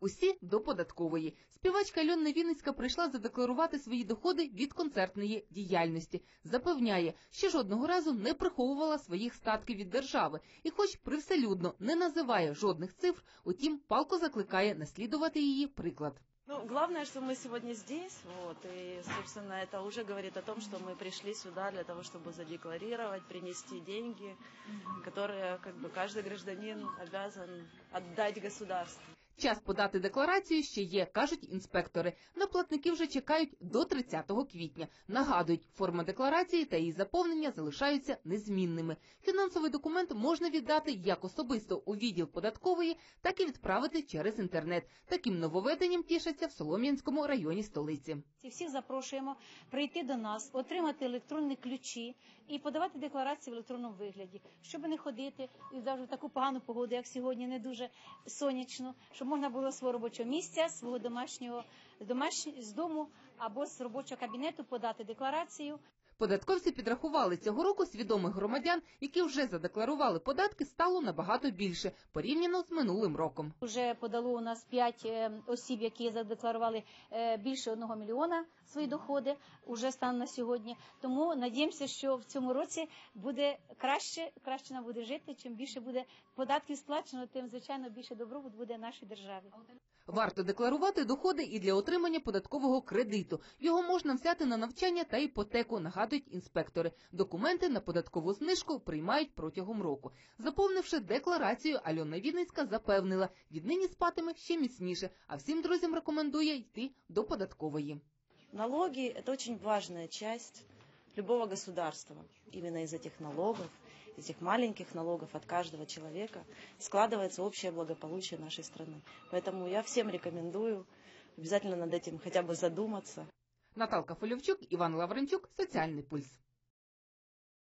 Усі до податкової. Співачка Альона Вінницька прийшла задекларувати свої доходи від концертної діяльності. Запевняє, що жодного разу не приховувала своїх статків від держави, і, хоч привселюдно не називає жодних цифр, утім палко закликає наслідувати її приклад. Ну, главное, что мы сегодня здесь, вот, и, собственно, это уже говорит о том, что мы пришли сюда для того, чтобы задекларировать, принести деньги, которые, как бы, каждый гражданин обязан отдать государству. Час подати декларацію ще є, кажуть інспектори. На платники вже чекають до 30 квітня. Нагадують, форма декларації та її заповнення залишаються незмінними. Фінансовий документ можна віддати як особисто у відділ податкової, так і відправити через інтернет. Таким нововведенням тішаться в Солом'янському районі столиці. Всіх запрошуємо прийти до нас, отримати електронні ключі і подавати декларації в електронному вигляді, щоб не ходити і завжди таку погану погоду, як сьогодні, не дуже сонячно, щоб можна було свого робочого місця, свого домашнього з домаш- з дому або з робочого кабінету подати декларацію. Податковці підрахували цього року свідомих громадян, які вже задекларували податки, стало набагато більше порівняно з минулим роком. Уже подало у нас 5 осіб, які задекларували е, більше одного мільйона свої доходи. Уже стан на сьогодні. Тому надіємося, що в цьому році буде краще, краще нам буде жити. Чим більше буде податків сплачено, тим звичайно більше добробут буде нашій державі. Варто декларувати доходи і для отримання податкового кредиту. Його можна взяти на навчання та іпотеку, нагадують інспектори. Документи на податкову знижку приймають протягом року. Заповнивши декларацію, Альона Вінницька запевнила, віднині спатиме ще міцніше, а всім друзям рекомендує йти до податкової. Налоги – это очень важная часть любого государства. Именно из этих налогов, из этих маленьких налогов от каждого человека складывается общее благополучие нашей страны. Поэтому я всем рекомендую обязательно над этим хотя бы задуматься. Наталка Фольовчук, Іван Лавренчук, Соціальний пульс.